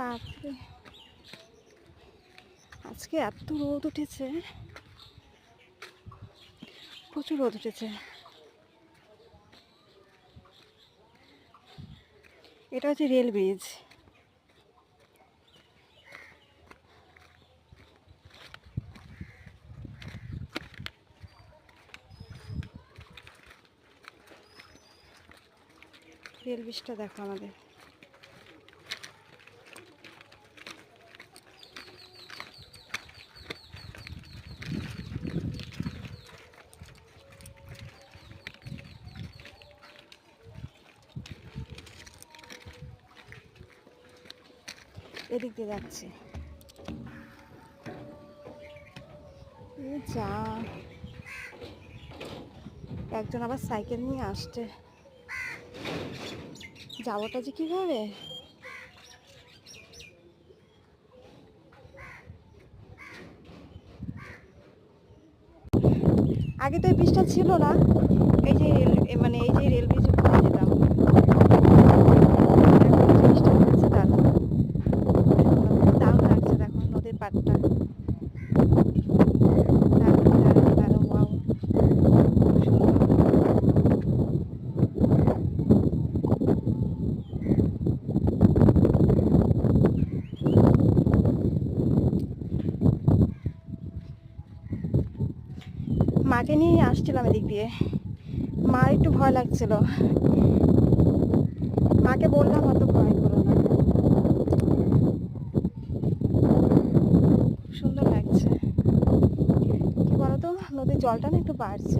বাপরে। আজকে এত রোদ উঠেছে। প্রচুর রোদ উঠেছে। এটা হচ্ছে রেল ব্রিজ। রেল ব্রিজটা দেখো আমাদের। এদিক দিয়ে যাচ্ছে। যা। একজন আবার সাইকেল নিয়ে আসছে। যাবোটা যে কীভাবে? আগে তো এই ব্রিজটা ছিল না। এই যে মানে এই যে রেল ব্রিজ উপরে যেতাম এখন এই ব্রিজটা হয়েছে দারুণ দারুণ লাগছে দেখো নদীর পাড়টা দারুণ দারুণ দারুণ ওয়াও সুন্দর মাকে নিয়ে আসছিলাম এদিক দিয়ে। মার একটু ভয় লাগছিল। মাকে বললাম অত ভয় করো না। সুন্দর লাগছে। কি বলতো? নদীর জলটা না একটু বাড়ছে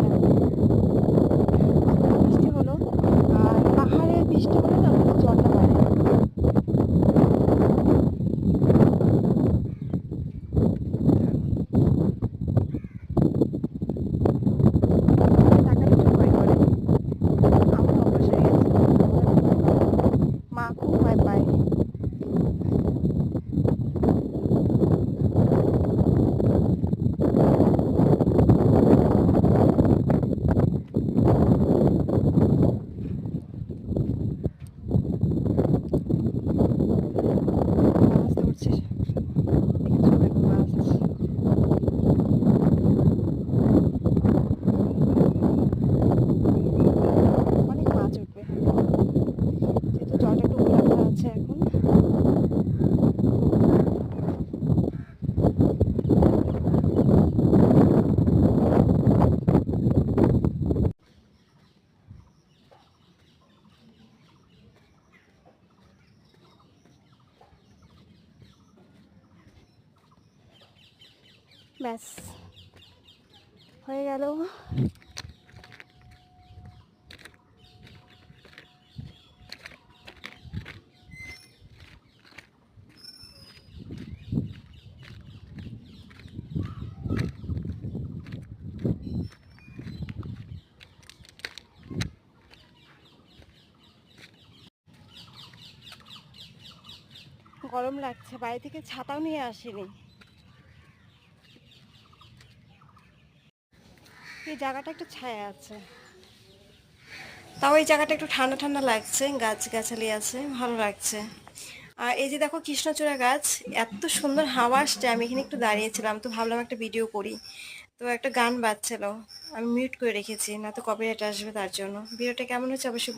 বৃষ্টি হলো আর পাহাড়ের বৃষ্টি হলে না নদীর জলটা বাড়ে তাকালে একটু ভয় করে আমার অভ্যাস হয়ে গেছে মা খুব ভয় পায় মাছ ধরছে দেখেছ দেখো মাছ অনেক মাছ উঠবে যেহেতু জলটা একটু ঘোরাঘোরা আছে এখন ব্যাস। হয়ে গেল। গরম লাগছে বাড়ি থেকে ছাতাও নিয়ে আসিনি। এই জায়গাটা একটু ছায়া আছে। তাও এই জায়গাটা একটু ঠান্ডা ঠান্ডা লাগছে, গাছ গাছালি আছে, ভালো লাগছে। আর এই যে দেখো কৃষ্ণচূড়া গাছ, এত সুন্দর হাওয়া আসছে, আমি এখানে একটু দাঁড়িয়েছিলাম তো ভাবলাম একটা ভিডিও করি। তো একটা গান বাজছিল, আমি মিউট করে রেখেছি না তো কপিরাইট আসবে তার জন্য। ভিডিওটা কেমন হচ্ছে অবশ্যই